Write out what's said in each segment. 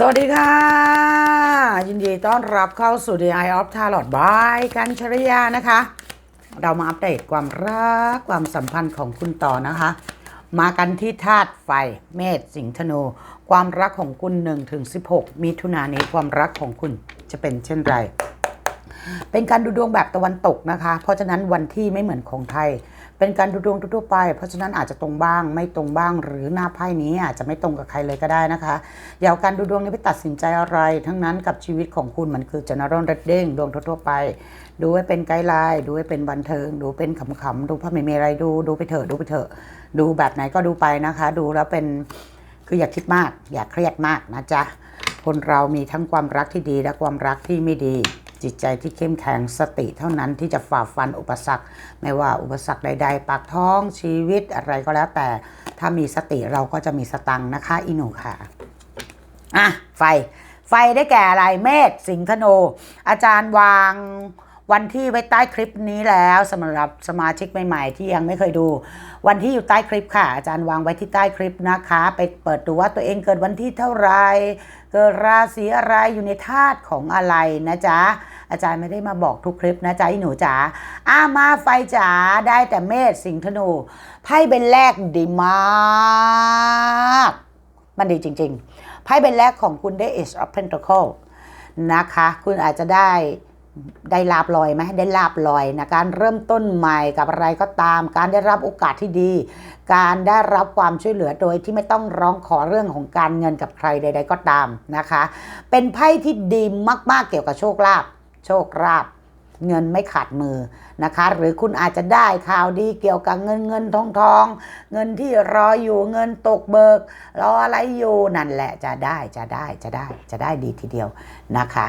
สวัสดีค่ะ ยินดีต้อนรับเข้าสู่ The Eye of Tarot by กันชริยานะคะ เรามาอัปเดตความรักความสัมพันธ์ของคุณต่อนะคะ มากันที่ธาตุไฟเมษสิงห์ธนู ความรักของคุณ1ถึง16 มิถุนายนนี้ความรักของคุณจะเป็นเช่นไร เป็นการดูดวงแบบตะวันตกนะคะ เพราะฉะนั้นวันที่ไม่เหมือนของไทย เป็นการดูดวงทั่วไป เพราะฉะนั้นอาจจะตรงบ้างไม่ตรงบ้าง หรือหน้าไพ่นี้อาจจะไม่ตรงกับใครเลยก็ได้นะคะอย่าเอาการดูดวงนี้ไปตัดสินใจอะไร ทั้งนั้นกับชีวิตของคุณมันคือ general reading ดวงทั่วไป ดูไว้เป็นไกด์ไลน์ดูไว้เป็นบันเทิง ดูเป็นขำๆดูเพราะไม่มีอะไรดูดูไปเถอะดูไปเถอะดูแบบไหนก็ดูไปนะคะ ดูแล้วเป็นคืออย่าคิดมาก อย่าเครียดมากนะจ๊ะคนเรามีทั้งความรักที่ดีและความรักที่ไม่ดี จิตใจที่เข้มแข็งสติเท่านั้นที่จะฝ่าฟันอุปสรรค ไม่ว่าอุปสรรคใด ๆ ปากท้องชีวิตอะไรก็แล้วแต่ ถ้ามีสติเราก็จะมีสตังนะคะอีหนูค่ะอะไฟ ไฟได้แก่อะไรเมษสิงห์ธนูอาจารย์วางวันที่ไว้ใต้คลิปนี้แล้วสำหรับสมาชิกใหม่ ๆ ที่ยังไม่เคยดู วันที่อยู่ใต้คลิปค่ะ อาจารย์วางไว้ที่ใต้คลิปนะคะ ไปเปิดดูว่าตัวเองเกิดวันที่เท่าไหรเกิดราศีอะไรอยู่ในธาตุของอะไรนะจ๊ะ อาจารย์ไม่ได้มาบอกทุกคลิปนะจ๊ะอีหนูจ๋าอ้ามาไฟจ๋าได้แต่เมษสิงห์ธนูไพ่เป็นแรกดีมาก มันดีจริง ๆ ไพ่ใบแรกของคุณได้ Ace of Pentacle นะคะ คุณอาจจะได้ได้ลาบลอยไหมได้ลาบลอยนะการเริ่มต้นใหม่กับอะไรก็ตาม การได้รับโอกาสที่ดี การได้รับความช่วยเหลือโดยที่ไม่ต้องร้องขอเรื่องของการเงินกับใครใด ๆ ก็ตามนะคะ เป็นไพ่ที่ดีมากๆเกี่ยวกับโชคลาภ โชคลาภเงินไม่ขาดมือนะคะ หรือคุณอาจจะได้ข่าวดีเกี่ยวกับเงินเงินทองทอง เงินที่รออยู่เงินตกเบิก รออะไรอยู่นั่นแหละจะได้จะได้จะได้จะได้ดีทีเดียวนะคะ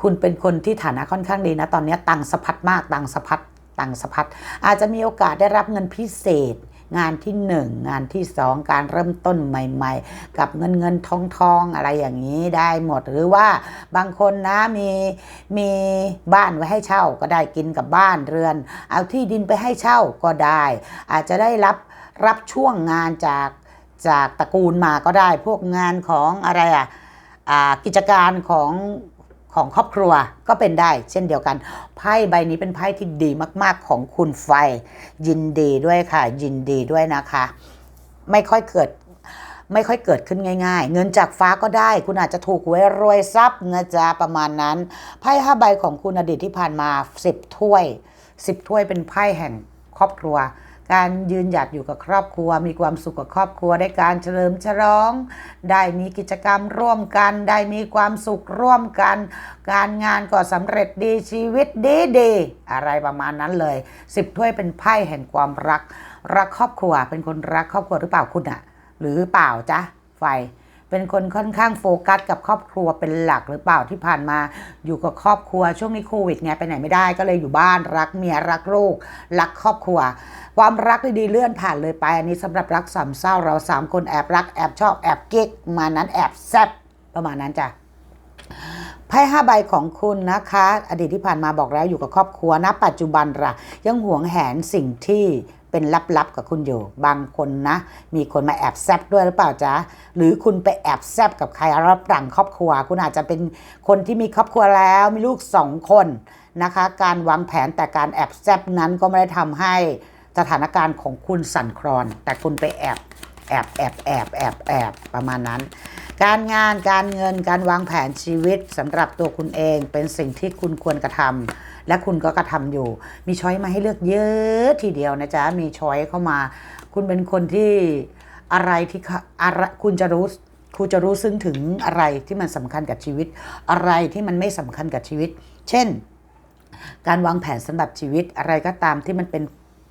คุณเป็นคนที่ฐานะค่อนข้างดีนะ ตอนนี้ตังค์สะพัดมากตังค์สะพัดตังค์สะพัดอาจจะมีโอกาสได้รับเงินพิเศษ งานที่หนึ่งงานที่สองการเริ่มต้นใหม่ ๆ กับเงินเงินทองทองอะไรอย่างนี้ได้หมดหรือว่าบางคนนะมีมีบ้านไว้ให้เช่าก็ได้กินกับบ้านเรือน เอาที่ดินไปให้เช่าก็ได้ อาจจะได้รับรับช่วงงานจากจากตระกูลมาก็ได้พวกงานของอะไรอะอ่ากิจการของ ของครอบครัวก็เป็นได้ เช่นเดียวกันไพ่ใบนี้เป็นไพ่ที่ดีมาก ๆ ของคุณไฟ ยินดีด้วยค่ะ ยินดีด้วยนะคะ ไม่ค่อยเกิดไม่ค่อยเกิดขึ้นง่าย ๆ เงินจากฟ้าก็ได้ คุณอาจจะถูกหวยรวยทรัพย์นะจ๊ะประมาณนั้นไพ่ห้าใบของคุณอดีตที่ผ่านมาสิบถ้วยสิบถ้วยเป็นไพ่แห่งครอบครัว การยืนหยัดอยู่กับครอบครัว มีความสุขกับครอบครัวได้การเฉลิมฉลอง ได้มีกิจกรรมร่วมกัน ได้มีความสุขร่วมกัน การงานก็สำเร็จดีชีวิตดีดีๆอะไรประมาณนั้นเลยสิบถ้วยเป็นไพ่แห่งความรัก รักครอบครัวเป็นคนรักครอบครัวหรือเปล่าคุณอะหรือเปล่าจ๊ะไฟ เป็นคนค่อนข้างโฟกัสกับครอบครัวเป็นหลักหรือเปล่าที่ผ่านมาอยู่กับครอบครัวช่วงนี้โควิดไงไปไหนไม่ได้ก็เลยอยู่บ้านรักเมียรักลูกรักครอบครัว ความรักดีๆเลื่อนผ่านเลยไป อันนี้สำหรับรักสามเศร้าเราสามคนแอบรักแอบชอบแอบเก๊กมานั้นแอบแซบประมาณนั้นจ้ะไพ่ห้าใบของคุณนะคะ อดีตที่ผ่านมาบอกแล้วอยู่กับครอบครัวณปัจจุบันล่ะ ยังหวงแหนสิ่งที่ เป็นลับๆกับคุณอยู่ บางคนนะ มีคนมาแอบแซบด้วยหรือเปล่าจ๊ะหรือคุณไปแอบแซบกับใครรับหลังครอบครัว คุณอาจจะเป็นคนที่มีครอบครัวแล้วมีลูกสองคนนะคะ การวางแผนแต่การแอบแซบนั้นก็ไม่ได้ทำให้สถานการณ์ของคุณสั่นคลอน แต่คุณไปแอบแอบแอบแอบแอบแอบประมาณนั้น การงานการเงินการวางแผนชีวิตสำหรับตัวคุณเองเป็นสิ่งที่คุณควรกระทำ และคุณก็กระทำอยู่ มีช้อยมาให้เลือกเยอะทีเดียวนะจ๊ะ มีช้อยเข้ามา คุณเป็นคนที่อะไรที่อะไรคุณจะรู้คุณจะรู้ซึ้งถึงอะไรที่มันสำคัญกับชีวิต อะไรที่มันไม่สำคัญกับชีวิต เช่น การวางแผนสำหรับชีวิตอะไรก็ตามที่มันเป็น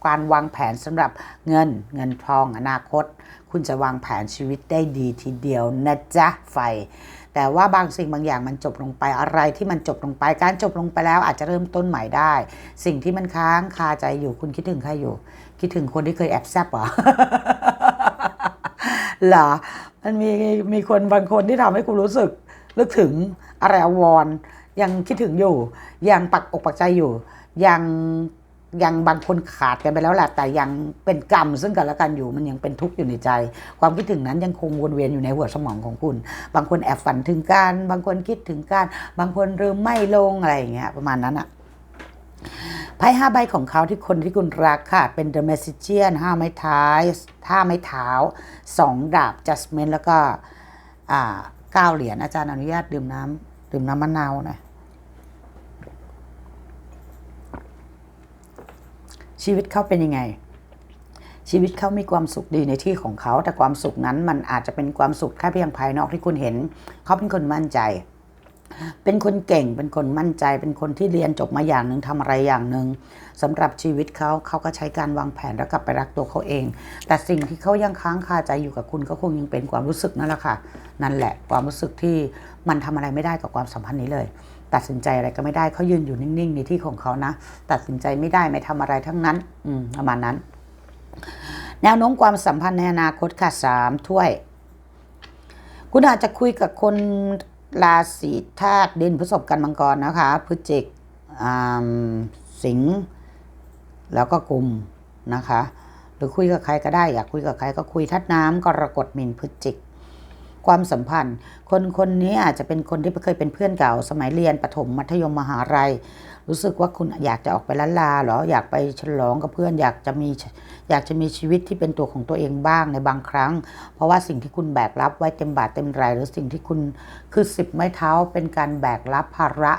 การวางแผนสำหรับเงินเงินทองอนาคต คุณจะวางแผนชีวิตได้ดีทีเดียวนะจ๊ะไฟ แต่ว่าบางสิ่งบางอย่างมันจบลงไปอะไรที่มันจบลงไป การจบลงไปแล้วอาจจะเริ่มต้นใหม่ได้ สิ่งที่มันค้างคาใจอยู่คุณคิดถึงใครอยู่ คิดถึงคนที่เคยแอบแซบเหรอเหรอมันมีมีคนบางคนที่ทำให้คุณรู้สึกนึกถึงอะไรอวรยังคิดถึงอยู่ ยังปักอกปักใจอยู่ ยัง ยังบางคนขาดกันไปแล้วแหละแต่ยังเป็นกรรมซึ่งกันและกันอยู่มันยังเป็นทุกข์อยู่ในใจ ความคิดถึงนั้นยังคงวนเวียนอยู่ในหัวสมองของคุณ บางคนแอบฝันถึงการบางคนคิดถึงการบางคนลืมไม่ลงอะไรอย่างเงี้ยประมาณนั้นอะไพ่ห้าใบของเขาที่คนที่คุณรักค่ะ เป็น The Magician ห้าไม้ท้ายห้าไม้เท้าสองดาบ Judgment แล้วก็อ่าเก้าเหรียญอาจารย์อนุญาตดื่มน้ำดื่มน้ำมะนาวหน่อย ชีวิตเขาเป็นยังไง ชีวิตเขามีความสุขดีในที่ของเขา แต่ความสุขนั้นมันอาจจะเป็นความสุขแค่เพียงภายนอกที่คุณเห็น เขาเป็นคนมั่นใจ เป็นคนเก่งเป็นคนมั่นใจ เป็นคนที่เรียนจบมาอย่างหนึ่งทำอะไรอย่างหนึ่งสำหรับชีวิตเขาเขาก็ใช้การวางแผนแล้วกลับไปรักตัวเขาเอง แต่สิ่งที่เขายังค้างคาใจอยู่กับคุณก็คงยังเป็นความรู้สึกนั่นแหละค่ะ นั่นแหละความรู้สึกที่มันทำอะไรไม่ได้กับความสัมพันธ์นี้เลย ตัดสินใจอะไรก็ไม่ได้เขายืนอยู่นิ่งๆในที่ของเขานะ ตัดสินใจไม่ได้ไม่ทำอะไรทั้งนั้น อืมประมาณนั้น แนวโน้มความสัมพันธ์ในอนาคตค่ะสามถ้วย คุณอาจจะคุยกับคนราศีธาตุดินพฤษภกันมังกรนะคะพฤศจิกอ่าสิงห์แล้วก็กุมนะคะ หรือคุยกับใครก็ได้ อยากคุยกับใครก็คุยทัดน้ำกรกฎมินพฤศจิก ความสัมพันธ์ คนคนนี้อาจจะเป็นคนที่เคยเป็นเพื่อนเก่า สมัยเรียนประถมมัธยมมหาลัย รู้สึกว่าคุณอยากจะออกไปล้านลาหรออยากไปฉลองกับเพื่อนอยากจะมีอยากจะมีชีวิตที่เป็นตัวของตัวเองบ้างในบางครั้ง เพราะว่าสิ่งที่คุณแบกรับไว้เต็มบาทเต็มไรหรือสิ่งที่คุณคือสิบไม้เท้าเป็นการแบกรับภาระ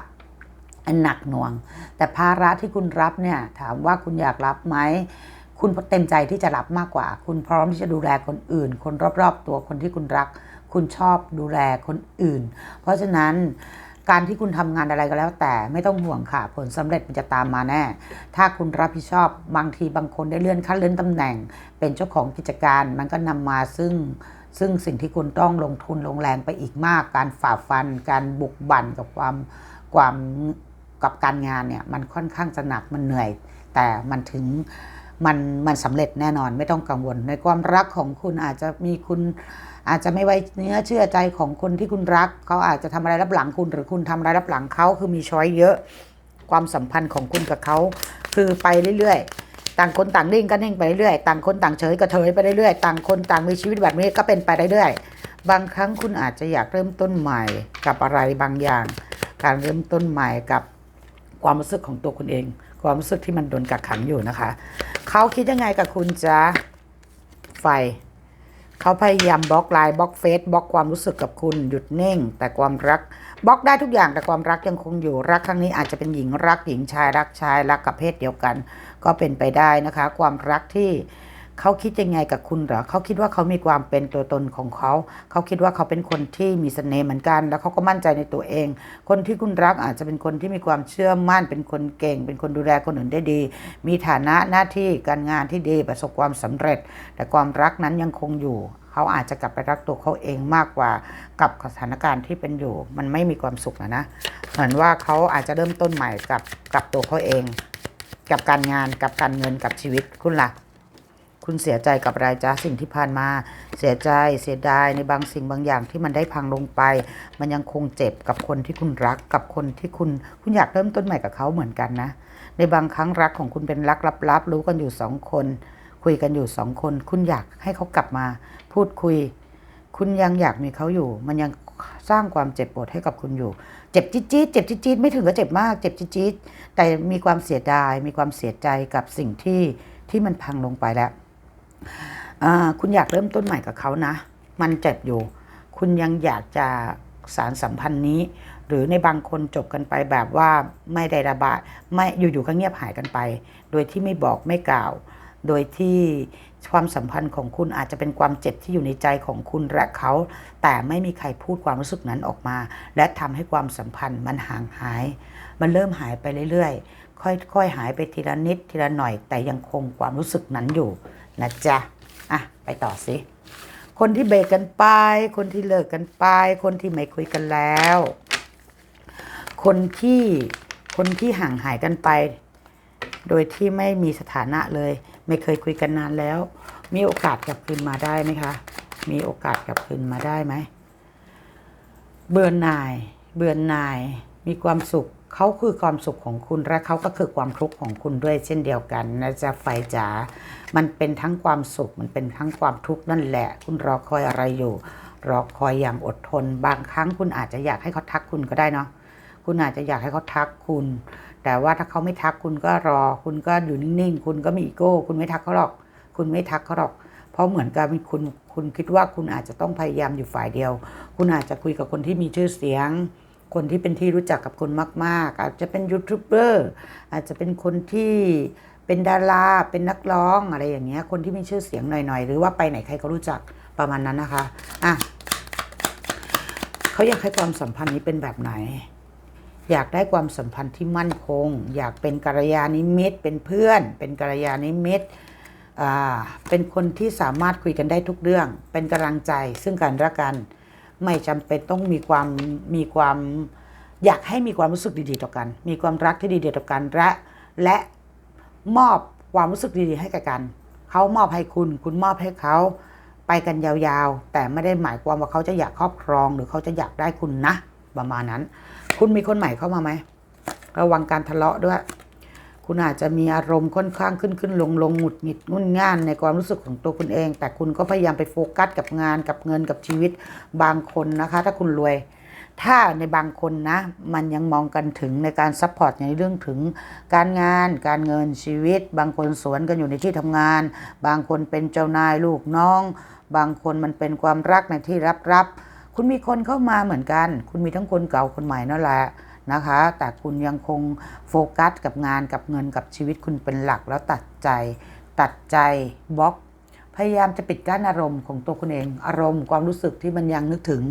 อันหนักหน่วง แต่ภาระที่คุณรับเนี่ยถามว่าคุณอยากรับไหมคุณเต็มใจที่จะรับมากกว่า คุณพร้อมที่จะดูแลคนอื่น คนรอบๆตัวคนที่คุณรัก คุณชอบดูแลคนอื่น เพราะฉะนั้นการที่คุณทำงานอะไรก็แล้ว แต่ไม่ต้องห่วงค่ะ ผลสำเร็จมันจะตามมาแน่ ถ้าคุณรับผิดชอบบางทีบางคนได้เลื่อนขั้นเลื่อนตำแหน่ง เป็นเจ้าของกิจการ มันก็นำมาซึ่งซึ่งสิ่งที่คุณต้องลงทุนลงแรงไปอีกมาก การฝ่าฟัน การบุกบั่นกับความความกับการงานเนี่ยมันค่อนข้างจะหนักมันเหนื่อย แต่มันถึง มันมันสำเร็จแน่นอนไม่ต้องกังวล ในความรักของคุณอาจจะมีคุณอาจจะไม่ไว้เนื้อเชื่อใจของคนที่คุณรัก เขาอาจจะทำอะไรรับหลังคุณหรือคุณทำอะไรรับหลังเขาคือมีช้อยเยอะ ความสัมพันธ์ของคุณกับเขาคือไปเรื่อยๆ ต่างคนต่างนิ่งก็นิ่งไปเรื่อยต่างคนต่างเฉยก็เฉยไปเรื่อยต่างคนต่างมีชีวิตแบบนี้ก็เป็นไปเรื่อยบางครั้งคุณอาจจะอยากเริ่มต้นใหม่กับอะไรบางอย่าง การเริ่มต้นใหม่กับความรู้สึกของตัวคุณเอง ความรู้สึกที่มันโดนกักขังอยู่นะคะ เขาคิดยังไงกับคุณจ๊ะไฟ เขาพยายามบล็อกไลน์บล็อกเฟซบล็อกความรู้สึกกับคุณหยุดนิ่ง แต่ความรักบล็อกได้ทุกอย่างแต่ความรักยังคงอยู่รักครั้งนี้อาจจะเป็นหญิงรักหญิงชายรักชายรักกับเพศเดียวกัน ก็เป็นไปได้นะคะ ความรักที่ เขาคิดยังไงกับคุณเหรอเขาคิดว่าเขามีความเป็นตัวตนของเขา เขาคิดว่าเขาเป็นคนที่มีเสน่ห์เหมือนกัน แล้วเขาก็มั่นใจในตัวเอง คนที่คุณรักอาจจะเป็นคนที่มีความเชื่อมั่น เป็นคนเก่ง เป็นคนดูแลคนอื่นได้ดี มีฐานะหน้าที่การงานที่ดีประสบความสำเร็จ แต่ความรักนั้นยังคงอยู่เขาอาจจะกลับไปรักตัวเขาเองมากกว่ากับสถานการณ์ที่เป็นอยู่ มันไม่มีความสุขนะนะ เหมือนว่าเขาอาจจะเริ่มต้นใหม่กับกับตัวเขาเอง กับการงานกับการเงินกับชีวิตคุณล่ะ คุณเสียใจกับอะไรจ้าสิ่งที่ผ่านมา เสียใจเสียดายในบางสิ่งบางอย่างที่มันได้พังลงไป มันยังคงเจ็บกับคนที่คุณรักกับคนที่คุณคุณอยากเริ่มต้นใหม่กับเขาเหมือนกันนะ ในบางครั้งรักของคุณเป็นรักลับๆรู้กันอยู่สองคน คุยกันอยู่สองคน คุณอยากให้เขากลับมา พูดคุย คุณยังอยากมีเขาอยู่ มันยังสร้างความเจ็บปวดให้กับคุณอยู่ เจ็บจี๊ดจี๊ดเจ็บจี๊ดจี๊ดไม่ถึงกับเจ็บมาก เจ็บจี๊ดจี๊ดแต่มีความเสียดาย มีความเสียใจกับสิ่งที่ที่มันพังลงไปแล้ว คุณอยากเริ่มต้นใหม่กับเขานะ มันเจ็บอยู่ คุณยังอยากจะสารสัมพันธ์นี้ หรือในบางคนจบกันไปแบบว่าไม่ได้ระบายไม่อยู่ๆก็เงียบหายกันไป โดยที่ไม่บอกไม่กล่าว โดยที่ความสัมพันธ์ของคุณอาจจะเป็นความเจ็บที่อยู่ในใจของคุณและเขา แต่ไม่มีใครพูดความรู้สึกนั้นออกมา และทำให้ความสัมพันธ์มันห่างหาย มันเริ่มหายไปเรื่อยๆ ค่อยๆหายไปทีละนิดทีละหน่อย แต่ยังคงความรู้สึกนั้นอยู่ นะจ๊ะอะไปต่อสิคนที่เบรกกันไป คนที่เลิกกันไป คนที่ไม่คุยกันแล้ว คนที่คนที่ห่างหายกันไป โดยที่ไม่มีสถานะเลย ไม่เคยคุยกันนานแล้ว มีโอกาสกลับคืนมาได้ไหมคะ มีโอกาสกลับคืนมาได้ไหมเบื่อหน่าย เบื่อหน่าย มีความสุข เขาคือความสุขของคุณและเขาก็คือความทุกข์ของคุณด้วยเช่นเดียวกันนะจ๊ะไฟจ๋ามันเป็นทั้งความสุข มันเป็นทั้งความทุกข์นั่นแหละ คุณรอคอยอะไรอยู่ รอคอยอย่างอดทน บางครั้งคุณอาจจะอยากให้เขาทักคุณก็ได้เนาะคุณอาจจะอยากให้เขาทักคุณ แต่ว่าถ้าเขาไม่ทักคุณก็รอ คุณก็อยู่นิ่งๆ คุณก็มีอีโก้ คุณไม่ทักเขาหรอก คุณไม่ทักเขาหรอก เพราะเหมือนกับมีคุณคุณคิดว่าคุณอาจจะต้องพยายามอยู่ฝ่ายเดียว คุณอาจจะคุยกับคนที่มีชื่อเสียง คนที่เป็นที่รู้จักกับคุณมาก ๆ อาจจะเป็นยูทูบเบอร์อาจจะเป็นคนที่เป็นดารา เป็นนักร้องอะไรอย่างเงี้ย คนที่มีชื่อเสียงหน่อยๆ หรือว่าไปไหนใครก็รู้จักประมาณนั้นนะคะอะเขาอยากให้ความสัมพันธ์นี้เป็นแบบไหน อยากได้ความสัมพันธ์ที่มั่นคง อยากเป็นกัลยาณมิตรเป็นเพื่อน เป็นกัลยาณมิตรอ่าเป็นคนที่สามารถคุยกันได้ทุกเรื่อง เป็นกำลังใจซึ่งกันและกัน ไม่จำเป็นต้องมีความมีความอยากให้มีความรู้สึกดีๆต่อกัน มีความรักที่ดีๆต่อกันและและมอบความรู้สึกดีๆให้กับกัน เขามอบให้คุณ คุณมอบให้เขาไปกันยาวๆ แต่ไม่ได้หมายความว่าเขาจะอยากครอบครอง หรือเขาจะอยากได้คุณนะ ประมาณนั้น คุณมีคนใหม่เข้ามาไหม ระวังการทะเลาะด้วย คุณอาจจะมีอารมณ์ค่อนข้างขึ้นขึ้นลงลงหงุดหงิดงุนง่านในความรู้สึกของตัวคุณเอง แต่คุณก็พยายามไปโฟกัสกับงานกับเงินกับชีวิตบางคนนะคะ ถ้าคุณรวย ถ้าในบางคนนะ มันยังมองกันถึงในการซัพพอร์ตในเรื่องถึงการงาน การเงินชีวิต บางคนสวนกันอยู่ในที่ทำงาน บางคนเป็นเจ้านายลูกน้อง บางคนมันเป็นความรักในที่รับรับคุณมีคนเข้ามาเหมือนกัน คุณมีทั้งคนเก่าคนใหม่นั่นแหละ นะคะ แต่คุณยังคงโฟกัสกับงานกับเงินกับชีวิตคุณเป็นหลักแล้วตัดใจ ตัดใจบล็อก พยายามจะปิดกั้นอารมณ์ของตัวคุณเอง อารมณ์ความรู้สึกที่มันยังนึกถึง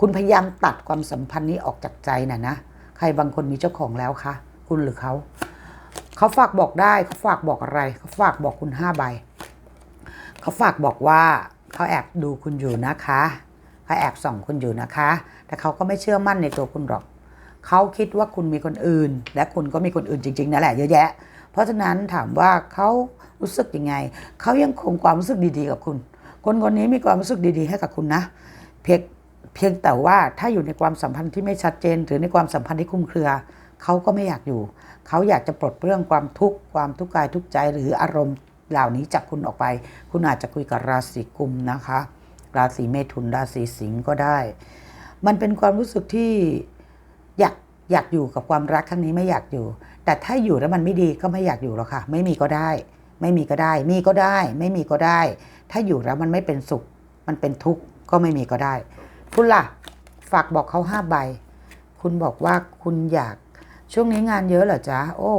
คุณพยายามตัดความสัมพันธ์นี้ออกจากใจน่ะนะ ใครบางคนมีเจ้าของแล้วคะ คุณหรือเขา เขาฝากบอกได้ เขาฝากบอกอะไร เขาฝากบอกคุณห้าใบ เขาฝากบอกว่าเขาแอบดูคุณอยู่นะคะเขาแอบส่องคุณอยู่นะคะ แต่เขาก็ไม่เชื่อมั่นในตัวคุณหรอก เขาคิดว่าคุณมีคนอื่น และคุณก็มีคนอื่นจริงๆนั่นแหละเยอะแยะ เพราะฉะนั้นถามว่าเขารู้สึกยังไง เขายังคงความรู้สึกดีๆกับคุณ คนคนนี้มีความรู้สึกดีๆ ให้กับคุณนะ เพียงเพียงแต่ว่าถ้าอยู่ในความสัมพันธ์ที่ไม่ชัดเจน หรือในความสัมพันธ์ที่คลุมเครือ เขาก็ไม่อยากอยู่ เขาอยากจะปลดเปลื้องความทุกข์ความทุกข์กายทุกข์ใจหรืออารมณ์เหล่านี้จากคุณออกไป คุณอาจจะคุยกับราศีกุมนะคะ ราศีเมถุนราศีสิงห์ก็ได้ มันเป็นความรู้สึกที่ อยากอยากอยู่กับความรักครั้งนี้ไม่อยากอยู่ แต่ถ้าอยู่แล้วมันไม่ดีก็ไม่อยากอยู่หรอกค่ะ ไม่มีก็ได้ ไม่มีก็ได้ มีก็ได้ ไม่มีก็ได้ ถ้าอยู่แล้วมันไม่เป็นสุข มันเป็นทุกข์ก็ไม่มีก็ได้ คุณล่ะ ฝากบอกเขาห้าใบ คุณบอกว่าคุณอยาก ช่วงนี้งานเยอะเหรอจ๊ะ โอ้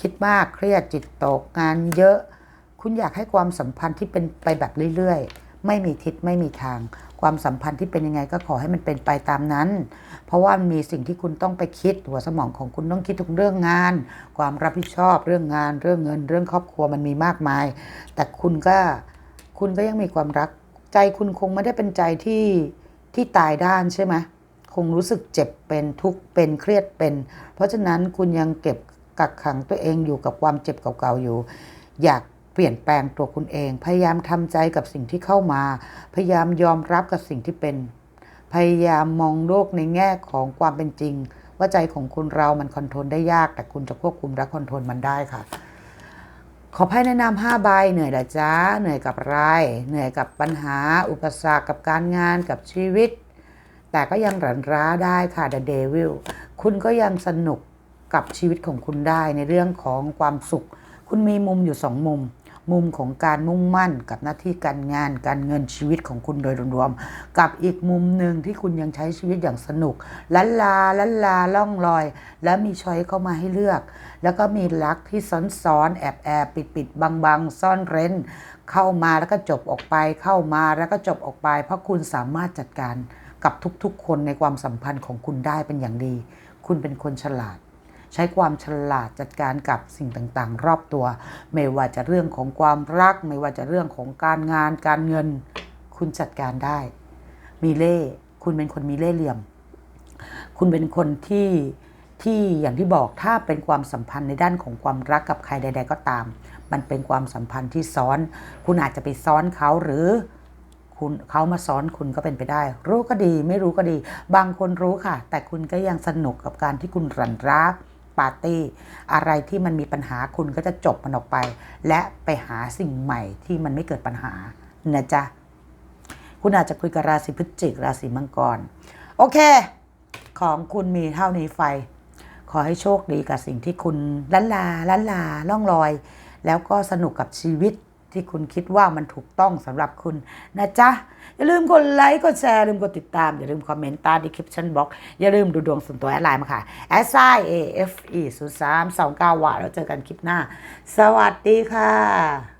คิดมาก เครียด จิตตก งานเยอะ คุณอยากให้ความสัมพันธ์ที่เป็นไปแบบเรื่อยๆ ไม่มีทิศไม่มีทาง ความสัมพันธ์ที่เป็นยังไงก็ขอให้มันเป็นไปตามนั้น เพราะว่ามีสิ่งที่คุณต้องไปคิดหัวสมองของคุณต้องคิดถึงเรื่องงาน ความรับผิดชอบเรื่องงาน เรื่องเงิน เรื่องครอบครัวมันมีมากมาย แต่คุณก็คุณก็ยังมีความรัก ใจคุณคงไม่ได้เป็นใจที่ที่ตายด้านใช่ไหมคงรู้สึกเจ็บเป็นทุกข์เป็นเครียดเป็น เพราะฉะนั้นคุณยังเก็บกักขังตัวเองอยู่กับความเจ็บเก่าๆอยู่ อยาก ปลี่ยนแปลงตัวคุณเอง พยายามทำใจกับสิ่งที่เข้ามา พยายามยอมรับกับสิ่งที่เป็น พยายามมองโลกในแง่ของความเป็นจริง ว่าใจของคุณเรามันคอนโทรลได้ยาก แต่คุณจะควบคุมและคอนโทรลมันได้ค่ะ ขอให้แนะนำห้าใบเหนื่อยเหรอจ๊ะเหนื่อยกับอะไร เหนื่อยกับปัญหา อุปสรรคกับการงานกับชีวิต แต่ก็ยังหรันร้าได้ค่ะ The Devil คุณก็ยังสนุกกับชีวิตของคุณได้ในเรื่องของความสุข คุณมีมุมอยู่สองมุม มุมของการมุ่งมั่นกับหน้าที่การงาน การเงินชีวิตของคุณโดยรวมๆกับอีกมุมหนึ่งที่คุณยังใช้ชีวิตอย่างสนุกลันลาลันลาล่องลอย แล้วมีช้อยเข้ามาให้เลือก แล้วก็มีรักที่ซ้อนๆแอบแอบปิดปิดๆบังซ่อนเร้น เข้ามาแล้วก็จบออกไปเข้ามาแล้วก็จบออกไป เพราะคุณสามารถจัดการกับทุกๆ คนในความสัมพันธ์ของคุณได้เป็นอย่างดี คุณเป็นคนฉลาด ใช้ความฉลาดจัดการกับสิ่งต่างๆ รอบตัว ไม่ว่าจะเรื่องของความรัก ไม่ว่าจะเรื่องของการงานการเงิน คุณจัดการได้ มีเล่คุณเป็นคนมีเล่เหลี่ยม คุณเป็นคนที่ที่อย่างที่บอกถ้าเป็นความสัมพันธ์ในด้านของความรักกับใครใด ๆ ก็ตาม มันเป็นความสัมพันธ์ที่ซ้อน คุณอาจจะไปซ้อนเขาหรือคุณเขามาซ้อนคุณก็เป็นไปได้ รู้ก็ดีไม่รู้ก็ดี บางคนรู้ค่ะ แต่คุณก็ยังสนุกกับการที่คุณรันรัก ปาร์ตี้ อะไรที่มันมีปัญหาคุณก็จะจบมันออกไป และไปหาสิ่งใหม่ที่มันไม่เกิดปัญหานะจ๊ะ คุณอาจจะคุยกับราศีพฤศจิกราศีมังกร โอเค ของคุณมีเท่านี้ไฟ ขอให้โชคดีกับสิ่งที่คุณลันลาลันลาล่องลอย แล้วก็สนุกกับชีวิต ที่คุณคิดว่ามันถูกต้องสำหรับคุณนะจ๊ะ อย่าลืมกดไลค์กดแชร์ลืมกดติดตาม อย่าลืมคอมเมนต์ใต้ description box อย่าลืมดูดวงส่วนตัวแอดไลน์มาค่ะ s i a f e 0 3 2 9ว่าแล้วเจอกันคลิปหน้า สวัสดีค่ะ